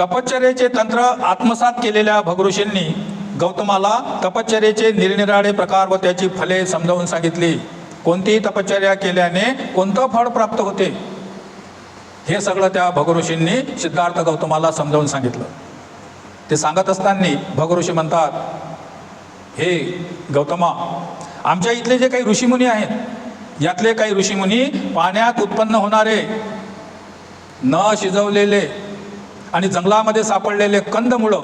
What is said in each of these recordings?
तपश्चर्याचे तंत्र आत्मसात केलेल्या भगऋषींनी गौतमाला तपश्चर्याचे निरनिराळे प्रकार व त्याची फले समजावून सांगितली. कोणतीही तपश्चर्या केल्याने कोणतं फळ प्राप्त होते? हे सगळं त्या भगऋषींनी सिद्धार्थ गौतमाला समजावून सांगितलं. ते सांगत असताना भगऋषी म्हणतात हे गौतमा आमच्या इथले जे काही ऋषीमुनी आहेत यातले काही ऋषीमुनी पाण्यात उत्पन्न होणारे न शिजवलेले आणि जंगलामध्ये सापडलेले कंदमुळं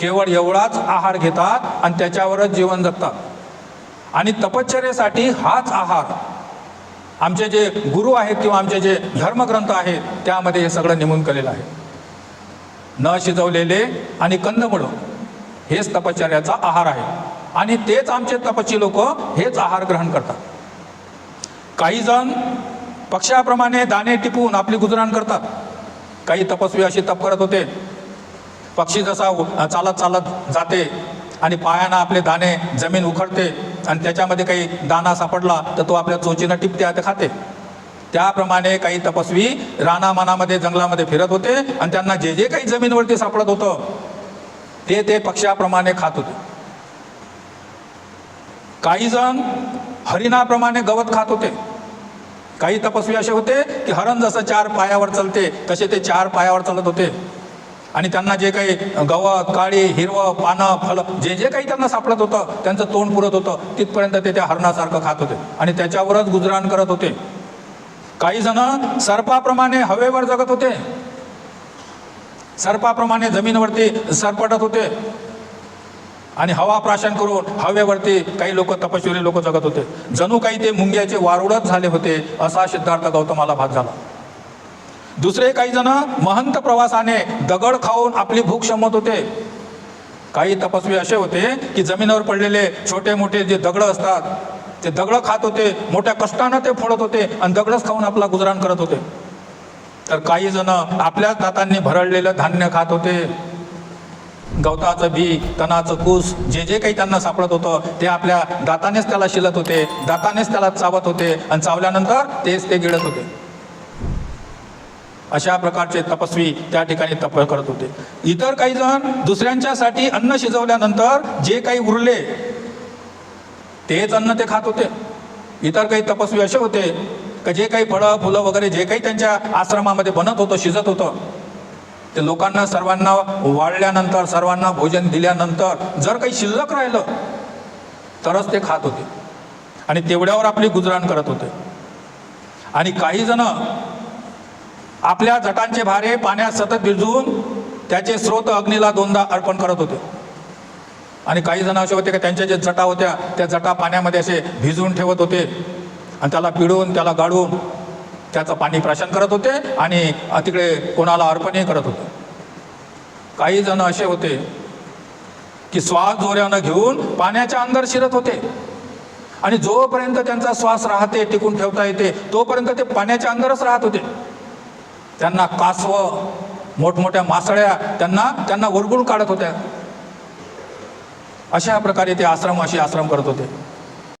केवळ एवढाच आहार घेतात आणि त्याच्यावरच जीवन जगतात. आणि तपश्चर्यासाठी हाच आहार. आमचे जे गुरु आहेत किंवा आमचे जे धर्मग्रंथ आहेत त्यामध्ये हे सगळं निमून केलेलं आहे. न शिजवलेले आणि कंदमुळं हेच तपश्चर्याचा आहार आहे. आणि तेच आमचे तपस्वी लोक हेच आहार ग्रहण करतात. काही जण पक्षाप्रमाणे दाणे टिपून आपली गुजराण करतात. काही तपस्वी असे तप करत होते. पक्षी जसा उ- चालत चालत जाते आणि पायानं आपले दाणे जमीन उखडते आणि त्याच्यामध्ये काही दाणा सापडला तर तो आपल्या चोचीनं टिपते आता खाते. त्याप्रमाणे काही तपस्वी रानामानामध्ये जंगलामध्ये फिरत होते आणि त्यांना जे जे काही जमीनवरती सापडत होतं ते ते पक्षाप्रमाणे खात होते. काही जण हरिणाप्रमाणे गवत खात होते. काही तपस्वी असे होते की हरण जसं चार पायावर चालते तसे ते चार पायावर चालत होते. आणि त्यांना जे काही गवत काळी हिरवं पानं फलं जे जे काही त्यांना सापडत होतं त्यांचं तोंड पुरत होतं तिथपर्यंत ते त्या हरणासारखं खात होते. आणि त्याच्यावरच गुजराण करत होते. काही जण सर्पाप्रमाणे हवेवर जगत होते. सर्पाप्रमाणे जमीनवरती सरपटत होते. आणि हवा प्राशन करून हवेवरती काही लोक तपश्चरी लोक जगत होते. जणू काही ते मुंग्याचे वारुडच झाले होते असा सिद्धार्थ गौतमाला भात झाला. दुसरे काही जण महंत प्रवासाने दगड खाऊन आपली भूक शमत होते. काही तपस्वी असे होते की जमिनीवर पडलेले छोटे मोठे जे दगड असतात ते दगड खात होते मोठ्या कष्टानं ते फोडत होते आणि दगडच खाऊन आपला गुजराण करत होते. तर काही जण आपल्याच दातांनी भरडलेलं धान्य खात होते. गवताचं बी तणाचं कूस जे जे काही त्यांना सापडत होतं ते आपल्या दातानेच त्याला शिलत होते दातानेच त्याला चावत होते आणि चावल्यानंतर तेच ते गिळत होते. अशा प्रकारचे तपस्वी त्या ठिकाणी तप करत होते. इतर काही जण दुसऱ्यांच्यासाठी अन्न शिजवल्यानंतर जे काही उरले तेच अन्न ते खात होते. इतर काही तपस्वी असे होते का जे काही फळं फुलं वगैरे जे काही त्यांच्या आश्रमामध्ये बनत होतं शिजत होतं ते लोकांना सर्वांना वाढल्यानंतर सर्वांना भोजन दिल्यानंतर जर काही शिल्लक राहिलं तरच ते खात होते. आणि तेवढ्यावर आपली गुजराण करत होते. आणि काही जण आपल्या जटांचे भारे पाण्यात सतत भिजवून त्याचे स्रोत अग्नीला दोनदा अर्पण करत होते. आणि काही जण असे होते की त्यांच्या जे जटा होत्या त्या जटा पाण्यामध्ये असे भिजवून ठेवत होते. आणि त्याला पिळून त्याला गाळून त्याचं पाणी प्राशन करत होते आणि तिकडे कोणाला अर्पणही करत होते. काही जण असे होते की श्वास जोऱ्यानं घेऊन पाण्याच्या अंदर शिरत होते. आणि जोपर्यंत त्यांचा श्वास राहते टिकून ठेवता येते तोपर्यंत ते पाण्याच्या अंदरच राहत होते. त्यांना कासव मोठमोठ्या मासळ्या त्यांना त्यांना वरगुळ काढत होत्या. अशा प्रकारे ते आश्रम असे आश्रम करत होते.